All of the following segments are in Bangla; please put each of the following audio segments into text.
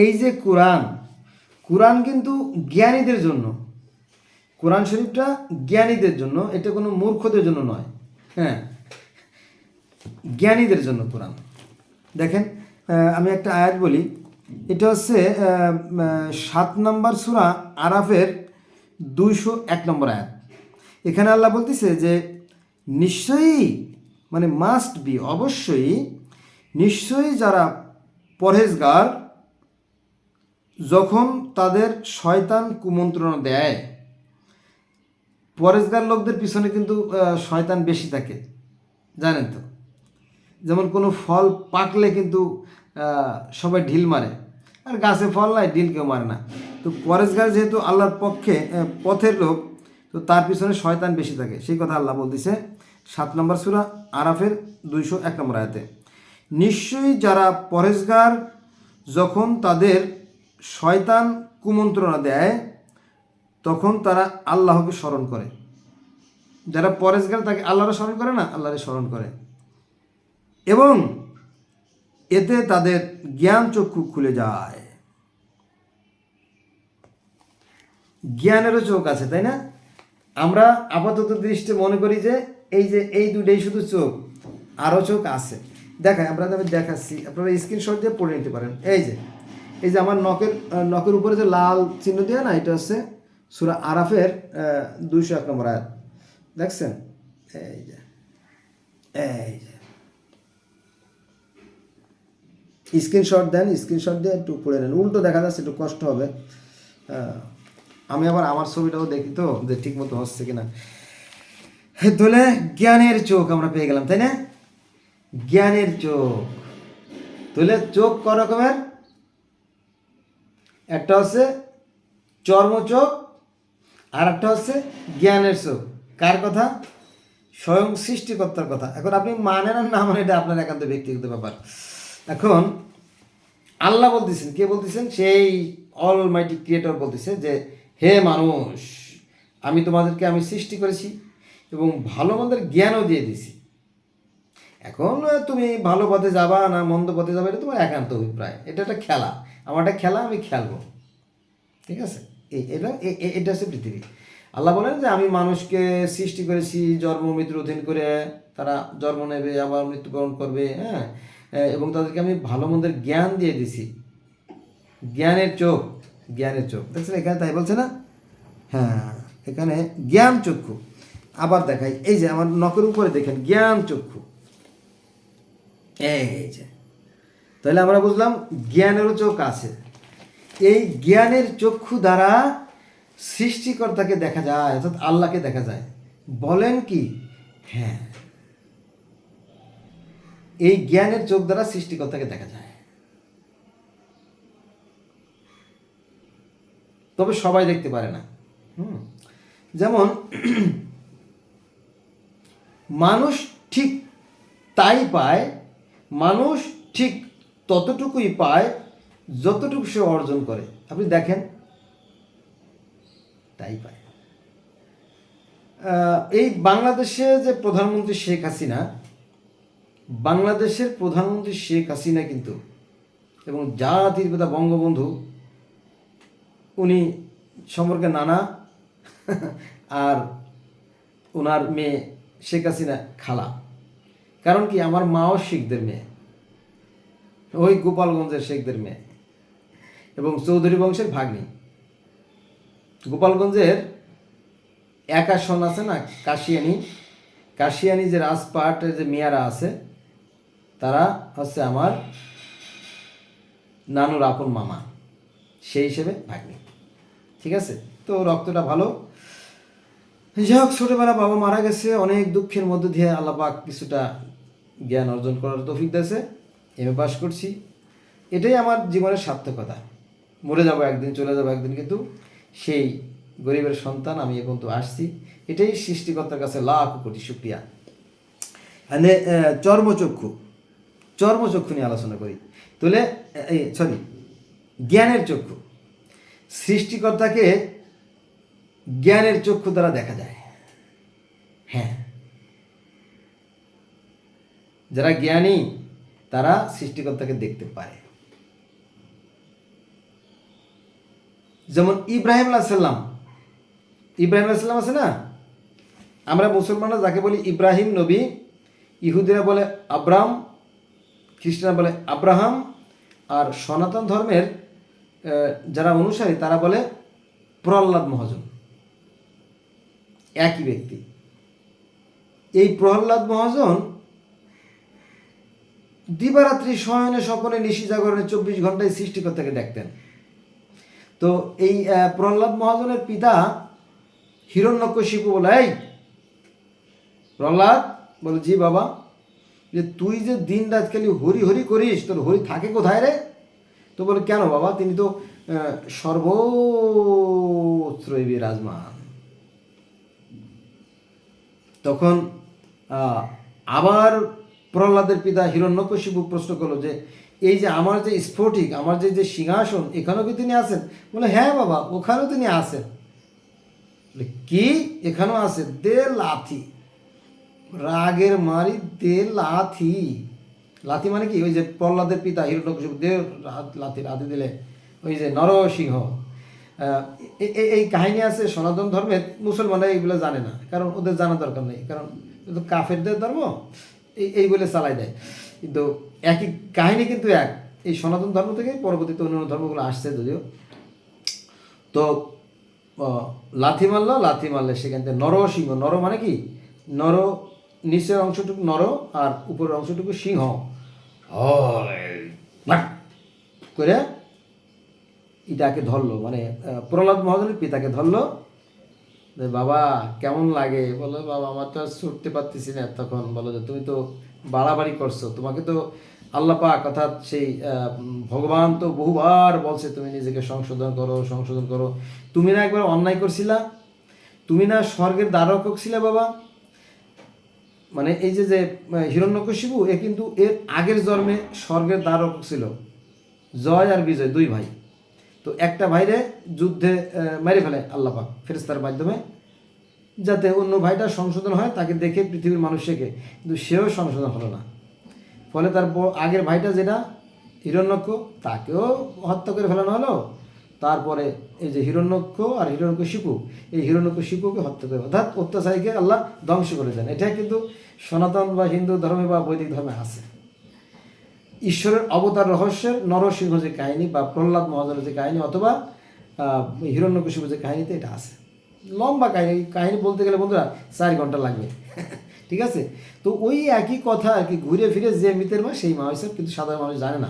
এই যে কোরআন কোরআন কিন্তু জ্ঞানীদের জন্য। কোরআন শরীফটা জ্ঞানীদের জন্য, এটা কোনো মূর্খদের জন্য নয়। হ্যাঁ জ্ঞানীদের জন্য কোরআন। দেখেন আমি একটা আয়াত বলি। এটা হচ্ছে সাত নম্বর সুরা আরাফের দুইশো এক নম্বর আয়াত। এখানে আল্লাহ বলতেছে যে, নিশ্চয়ই মানে মাস্ট বি অবশ্যই, নিশ্চয়ই যারা পরহেজগার যখন তাদের শয়তান কুমন্ত্রণা দেয়, পরেশগার লোকদের পিছনে কিন্তু শয়তান বেশি থাকে। জানেন তো? যেমন কোনো ফল পাকলে কিন্তু সবাই ঢিল মারে। আর গাছে ফল নাই, ঢিল কেউ মারে না। তো পরেশগার যেহেতু আল্লাহর পক্ষে পথের লোক, তো তার পিছনে শয়তান বেশি থাকে। সেই কথা আল্লাহ বলতেছে সাত নম্বর সুরা আরাফের দুইশো এক নম্বর আয়াতে। নিশ্চয়ই যারা পরেশগার, যখন তাদের শয়তান কুমন্ত্রণা দেয়, তখন তারা আল্লাহকে স্মরণ করে। যারা পরেশগার, তাকে আল্লাহরে স্মরণ করে না? আল্লাহরে স্মরণ করে। এবং এতে তাদের জ্ঞান চক্ষু খুলে যায়। জ্ঞানেরও চোখ আছে, তাই না? আমরা আপাতত দৃষ্টি মনে করি যে, এই যে এই দুটোই শুধু চোখ, আরও চোখ আছে। দেখায় আমরা আমি দেখাচ্ছি। আপনারা স্ক্রিনশট দিয়ে পড়ে নিতে পারেন। এই যে এই যে আমার নখের নখের উপরে যে লাল চিহ্ন দেওয়া না, এটা হচ্ছে সুরা আরাফের দুইশো এক নম্বর আয়াত। দেখছেন? এই যে এই যে। স্ক্রিনশট দেন, স্ক্রিনশট দিয়ে একটু পড়ে নেন। উল্টো দেখা যাচ্ছে, একটু কষ্ট হবে। আমি আবার আমার ছবিটাও দেখি তো, যে ঠিক মতো হচ্ছে কিনা। তাহলে জ্ঞানের চোখ আমরা পেয়ে গেলাম, তাই না? জ্ঞানের চোখ। তাহলে চোখ ক রকমের? একটা হচ্ছে চর্ম চোখ আর একটা হচ্ছে জ্ঞানের চোখ। কার কথা? স্বয়ং সৃষ্টিকর্তার কথা। এখন আপনি মানেন আর না মানে এটা আপনার একান্ত ব্যক্তিগত ব্যাপার। এখন আল্লাহ বলতেছেন, কে বলতেছেন? সেই অল মাইটি ক্রিয়েটর বলতেছে যে, হে মানুষ, আমি তোমাদেরকে আমি সৃষ্টি করেছি এবং ভালো মন্দের জ্ঞানও দিয়ে দিছি এখন তুমি ভালো পথে যাবা না মন্দ পথে যাবে, এটা তোমার একান্ত অভিপ্রায়। এটা একটা খেলা। আমার একটা খেলা, আমি খেলব। ঠিক আছে? এই এটা এটা হচ্ছে পৃথিবী। আল্লাহ বলেন যে আমি মানুষকে সৃষ্টি করেছি, জন্ম, মৃত্যুর অধীন করে তারা জন্ম নেবে, আবার মৃত্যুবরণ করবে হ্যাঁ? এবং তাদেরকে আমি ভালো মন্দের জ্ঞান দিয়ে দিছি। জ্ঞানের চোখ জ্ঞানের চোখ। দেখছেন, এখানে তাই বলছে না? হ্যাঁ এখানে জ্ঞান চক্ষু। আবার দেখাই, এই যে আমার নখের উপরে দেখেন, জ্ঞান চক্ষু। এই যে তাহলে আমরা বুঝলাম জ্ঞানেরও চোখ আছে। এই জ্ঞানের চক্ষু দ্বারা সৃষ্টিকর্তাকে দেখা যায়, অর্থাৎ আল্লাহকে দেখা যায়। বলেন কি? হ্যাঁ। এই জ্ঞানের চোখ দ্বারা সৃষ্টিকর্তাকে দেখা যায়। তবে সবাই দেখতে পারে না। হুম। যেমন, মানুষ ঠিক তাই পায়, মানুষ ঠিক ততটুকুই পায়, যতটুকু সে অর্জন করে। আপনি দেখেন, তাই পায়। এই বাংলাদেশে যে প্রধানমন্ত্রী শেখ হাসিনা, বাংলাদেশের প্রধানমন্ত্রী শেখ হাসিনা কিন্তু, এবং জাতির পিতা বঙ্গবন্ধু, উনি সম্পর্কে নানা, আর ওনার মেয়ে শেখ হাসিনা খালা। কারণ কি? আমার মাও শিখদের মেয়ে। ওই গোপালগঞ্জের শেখদের মেয়ে এবং চৌধুরী বংশের ভাগ্নি। গোপালগঞ্জের এক আসন আছে না, কাশিয়ানি। কাশিয়ানি যে রাজপাটের যে মেয়ারা আছে, তারা হচ্ছে আমার নানুর আপন মামা। সেই হিসেবে ভাগ্নি। ঠিক আছে? তো রক্তটা ভালো। যাই হোক ছোটোবেলা বাবা মারা গেছে, অনেক দুঃখের মধ্যে দিয়ে আল্লাপাক কিছুটা জ্ঞান অর্জন করার তৌফিক দিয়েছে। এমএ পাস করছি। এটাই আমার জীবনের সার্থকতা। মরে যাব একদিন, চলে যাব একদিন কিন্তু সেই গরিবের সন্তান আমি এখন তো আসছি। এটাই সৃষ্টিকর্তার কাছে লাখ কোটি শুক্রিয়া। মানে চর্মচক্ষু। চর্মচক্ষু নিয়ে আলোচনা করি। তাহলে সরি জ্ঞানের চক্ষু। সৃষ্টিকর্তাকে জ্ঞানের চক্ষু দ্বারা দেখা যায়। হ্যাঁ। যারা জ্ঞানী তারা সৃষ্টিকর্তাকে দেখতে পারে। যেমন ইব্রাহিম আলাহিসাল্লাম ইব্রাহিম আলাইসাল্লাম আছে না? আমরা মুসলমানরা যাকে বলি ইব্রাহিম নবী, ইহুদিরা বলে আব্রাম খ্রিস্টানরা বলে আব্রাহাম, আর সনাতন ধর্মের যারা অনুসারী তারা বলে প্রহ্লাদ মহাজন। একই ব্যক্তি। এই প্রহ্লাদ মহাজন দিবারাত্রি শয়নে স্বপনে নিশি জাগরণে চব্বিশ ঘন্টায় সৃষ্টিকর্তাকে দেখতেন। তো এই প্রহ্লাদ মহাজনের পিতা হিরণ্যকশিপু বলে, এই, প্রহ্লাদ। বলে, জি বাবা। যে, তুই যে দিন রাত খালি হরি হরি করিস, তোর হরি থাকে কোথায় রে? তো বলে, কেন বাবা? তিনি তো সর্বত্রই বিরাজমান। তখন আবার প্রহ্লাদের পিতা হিরণ্যকশিপু প্রশ্ন করল যে, এই যে আমার যে স্ফটিক, আমার যে যে সিংহাসন, এখানেও কি তিনি আছেন? বলে হ্যাঁ বাবা, ওখানেও তিনি আছেন। কি? এখানেও আছে দে লাথি। রাগের মারি দে লাথি। লাথি মানে কি? ওই যে প্রহ্লাদের পিতা হিরণ্যকশিপু, দে লাথি লাথি দিলে। ওই যে নরসিংহ। এই কাহিনী আছে সনাতন ধর্মের, মুসলমানরা এইগুলো জানে না, কারণ ওদের জানা দরকার নেই। কারণ কাফেরদের ধর্ম। এই বলে চালাই দেয়। কিন্তু একই কাহিনী কিন্তু এক। এই সনাতন ধর্ম থেকে পরবর্তীতে অন্যান্য ধর্মগুলো আসছে যদিও। তো লাথি মারলো, লাথি মারলে সেখান থেকে নর সিংহ। নর মানে কি? নর, নিচের অংশটুকু নর আর উপরের অংশটুকু সিংহ। করে ইটাকে ধরলো মানে প্রহ্লাদ মহাজনের পিতাকে ধরলো। যে বাবা কেমন লাগে? বলো বাবা আমার তো আর ছুটতে পারতেছি না তখন বলো যে তুমি তো বাড়াবাড়ি করছ। তোমাকে তো আল্লাহ পাক অর্থাৎ সেই ভগবান তো বহুবার বলছে তুমি নিজেকে সংশোধন করো সংশোধন করো। তুমি না একবার অন্যায় করছিলা? তুমি না স্বর্গের দ্বারকক ছিলে বাবা? মানে এই যে যে আহ, হিরণ্যকশিপু এ কিন্তু এর আগের জন্মে স্বর্গের দ্বারক ছিল। জয় আর বিজয় দুই ভাই। তো একটা ভাইরে যুদ্ধে মেরে ফেলে আল্লাপাক ফেরেস্তার মাধ্যমে, যাতে অন্য ভাইটা সংশোধন হয়, তাকে দেখে পৃথিবীর মানুষ শেখে। কিন্তু সেও সংশোধন হলো না। ফলে তার আগের ভাইটা যেটা, হিরণ্যক্ষ, তাকেও হত্যা করে ফেলানো হলো। তারপরে এই যে হিরণ্যক্ষ আর হিরণ্যক্ষ শিপু, এই হিরণ্যক্ষ শিপুকে হত্যা করে, অর্থাৎ অত্যাচারীকে আল্লাহ ধ্বংস করে দেন। এটা কিন্তু সনাতন বা হিন্দু ধর্মে বা বৈদিক ধর্মে আছে। ঈশ্বরের অবতার রহস্যের নরসিংহ যে কাহিনী বা প্রহ্লাদ মহাজনের যে কাহিনী অথবা হিরণ্যকশিপুর যে কাহিনীতে এটা আছে। লম্বা কাহিনী কাহিনী বলতে গেলে বন্ধুরা চার ঘণ্টা লাগবে। ঠিক আছে? তো ওই একই কথা আর কি, ঘুরে ফিরে যে মিতের মা, সেই মা হিসাব কিন্তু সাধারণ মানুষ জানে না।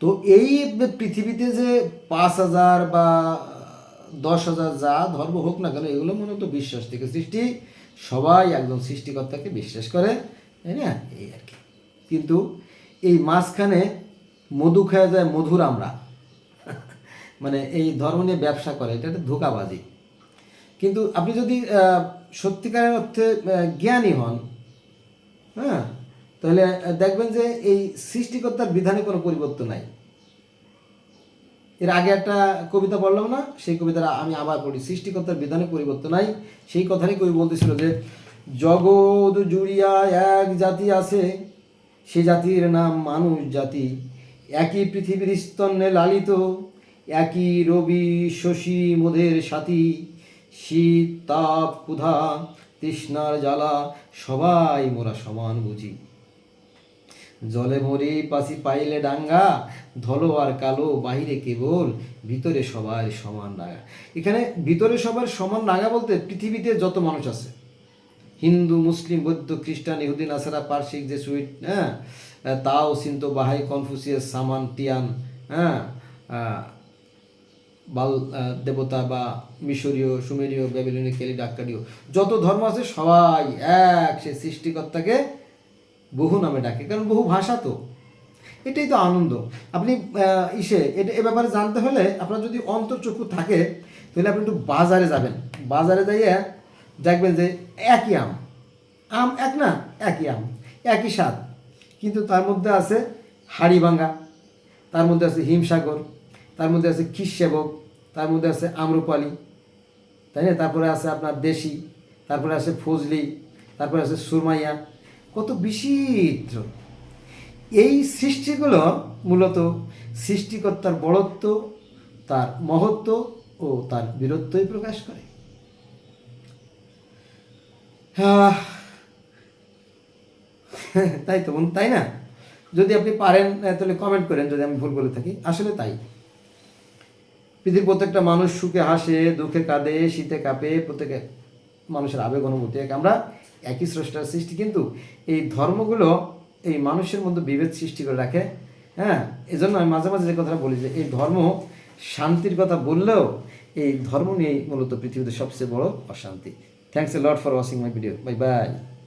তো এই পৃথিবীতে যে পাঁচ হাজার বা দশ হাজার যা ধর্ম হোক না কেন, এগুলো মনে মূলত বিশ্বাস থেকে সৃষ্টি। সবাই একজন সৃষ্টিকর্তাকে বিশ্বাস করে, তাই না? এই আর কি। কিন্তু এই মাঝখানে মধু খেয়ে যায় মধুর আমরা। মানে এই ধর্ম নিয়ে ব্যবসা করে, এটা একটা ধোকাবাজি। কিন্তু আপনি যদি সত্যিকারের অর্থে জ্ঞানী হন হ্যাঁ তাহলে দেখবেন যে এই সৃষ্টিকর্তার বিধানে কোনো পরিবর্তন নাই। এর আগে একটা কবিতা পড়লাম না, সেই কবিতাটা আমি আবার পড়ি। সৃষ্টিকর্তার বিধানে পরিবর্তন নাই। সেই কথাটাই কবি বলতেছিল যে, জগৎ জুড়িয়া এক জাতি আছে সে জাতির নাম মানুষ জাতি। একই পৃথিবীর স্তন্যে লালিত, একই রবি, শশী, মোদের সাথী। শীত, তাপ, ক্ষুধা, তৃষ্ণার জ্বালা, সবাই মোরা সমান বুঝি। জলে মরি পাশি পাইলে ডাঙ্গা, ধলো আর কালো বাহিরে কেবল ভিতরে সবার সমান ডাঙ্গা এখানে ভিতরে সবার সমান ডাঙ্গা বলতে পৃথিবীতে যত মানুষ আছে হিন্দু, মুসলিম, বৌদ্ধ, খ্রিস্টান, ইহুদি, নাসারা পার্সিক যে সুইট হ্যাঁ তাও সিন্ত বাহাই, কনফুসিয়াস, সামান টিয়ান হ্যাঁ? বাল দেবতা বা মিশরীয়, সুমেরীয়, ব্যাবিলনীয় কেলি ডাক্তারীয় যত ধর্ম আছে সবাই এক সে সৃষ্টিকর্তাকে বহু নামে ডাকে, কারণ বহু ভাষা তো। এটাই তো আনন্দ। আপনি ইসে এটা এ ব্যাপারে জানতে হলে আপনার যদি অন্তর্চক্ষু থাকে, তাহলে আপনি একটু বাজারে যাবেন। বাজারে যাইয়ে দেখবেন যে একই আম। আম এক না, একই আম, একই স্বাদ। কিন্তু তার মধ্যে আছে হাড়িভাঙ্গা, তার মধ্যে আছে হিমসাগর, তার মধ্যে আছে খিসেবক তার মধ্যে আছে আম্রপালি, তাই না? তারপরে আছে আপনার দেশি, তারপরে আছে ফজলি, তারপরে আছে সুরমাইয়া। কত বিচিত্র। এই সৃষ্টিগুলো মূলত সৃষ্টিকর্তার বড়ত্ব, তার মহত্ব ও তার বীরত্বই প্রকাশ করে। তাই তো তাই না? যদি আপনি পারেন আহ, তাহলে কমেন্ট করেন যদি আমি ভুল বলে থাকি। আসলে তাই। পৃথিবীর প্রত্যেকটা মানুষ সুখে হাসে দুঃখে কাঁদে শীতে কাঁপে প্রত্যেকে মানুষের আবেগ অনুভূতি এক। আমরা একই স্রষ্টার সৃষ্টি কিন্তু এই ধর্মগুলো এই মানুষের মধ্যে বিভেদ সৃষ্টি করে রাখে হ্যাঁ? এই জন্য আমি মাঝে মাঝে যে কথাটা বলি যে এই ধর্ম শান্তির কথা বললেও এই ধর্ম নিয়েই মূলত পৃথিবীতে সবচেয়ে বড় অশান্তি। Thanks a lot for watching my video. Bye bye.